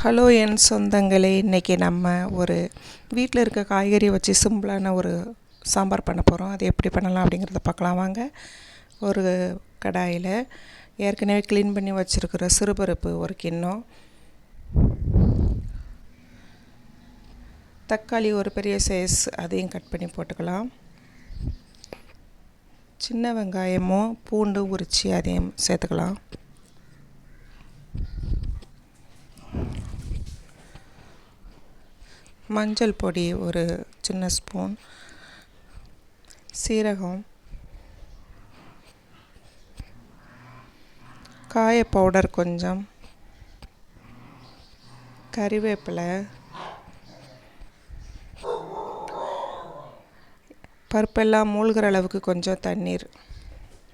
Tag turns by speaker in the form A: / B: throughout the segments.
A: Hello என் சொந்தங்களே இன்றைக்கி நம்ம ஒரு வீட்டில் இருக்க காய்கறி வச்சு சிம்பிளான ஒரு சாம்பார் பண்ண போகிறோம் அது எப்படி பண்ணலாம் அப்படிங்கிறத பார்க்கலாம். வாங்க ஒரு கடாயில் ஏற்கனவே க்ளீன் பண்ணி வச்சுருக்கிற சிறுபருப்பு ஒரு கிண்ணம். தக்காளி ஒரு பெரிய சைஸ் அதையும் கட் பண்ணி போட்டுக்கலாம். சின்ன வெங்காயமும் பூண்டு உரித்து அதையும் சேர்த்துக்கலாம். மஞ்சள் பொடி ஒரு சின்ன ஸ்பூன். சீரகம். காய பவுடர் கொஞ்சம். கறிவேப்பிலை. பருப்பெல்லாம் மூழ்கிற அளவுக்கு கொஞ்சம் தண்ணீர்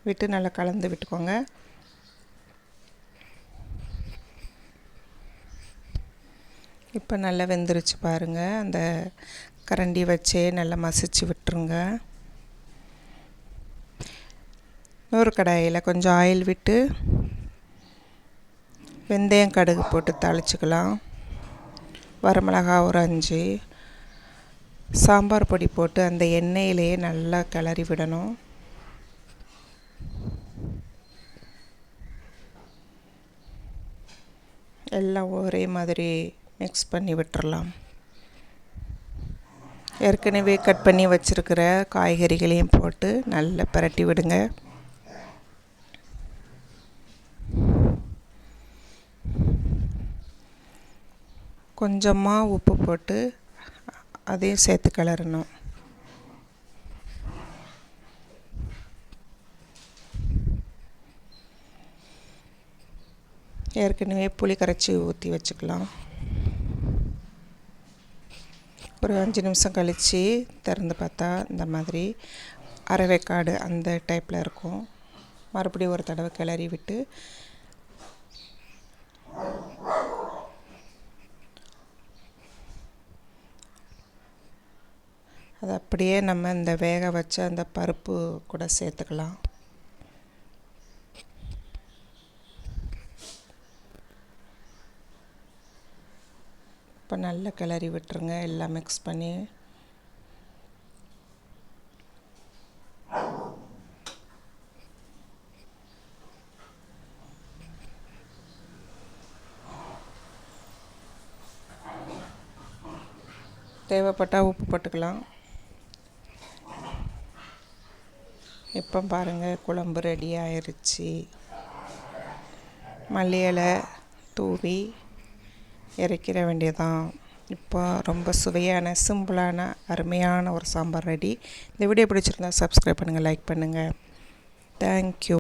A: விட்டு நல்லா கலந்து விட்டுக்கோங்க. இப்போ நல்லா வெந்துருச்சு பாருங்கள் அந்த கரண்டி வச்சே நல்லா மசிச்சு விட்டுருங்க. நூறு கடாயில் கொஞ்சம் ஆயில் விட்டு வெந்தயம் கடுகு போட்டு தாளிச்சிக்கலாம். வரமிளகா ஒரு அஞ்சு. சாம்பார் பொடி போட்டு அந்த எண்ணெயிலேயே நல்லா கிளறி விடணும். எல்லாம் ஒரே மாதிரி மிக்ஸ் பண்ணி விட்டுறலாம். ஏற்கனவே கட் பண்ணி வச்சுருக்கிற காய்கறிகளையும் போட்டு நல்லா பரட்டி விடுங்க. கொஞ்சமாக உப்பு போட்டு அதையும் சேர்த்து கிளறணும். ஏற்கனவே புளி கரைச்சி ஊற்றி வச்சுக்கலாம். ஒரு அஞ்சு நிமிஷம் கழித்து திறந்து பார்த்தா இந்த மாதிரி அரைவேக்காடு அந்த டைப்பில் இருக்கும். மறுபடியும் ஒரு தடவை கிளறி விட்டு அதை அப்படியே நம்ம இந்த வேக வச்ச அந்த பருப்பு கூட சேர்த்துக்கலாம். இப்போ நல்லா கிளறி விட்டுருங்க எல்லாம் மிக்ஸ் பண்ணி. தேவைப்பட்டால் உப்பு போட்டுக்கலாம். இப்போ பாருங்கள் குழம்பு ரெடி ஆயிடுச்சு மல்லி இலை தூவி இறக்கிட வேண்டியதான் இப்போ ரொம்ப சுவையான சிம்பிளான அருமையான ஒரு சாம்பார் ரெடி. இந்த வீடியோ பிடிச்சிருந்தா சப்ஸ்கிரைப் பண்ணுங்கள் லைக் பண்ணுங்கள் தேங்க்யூ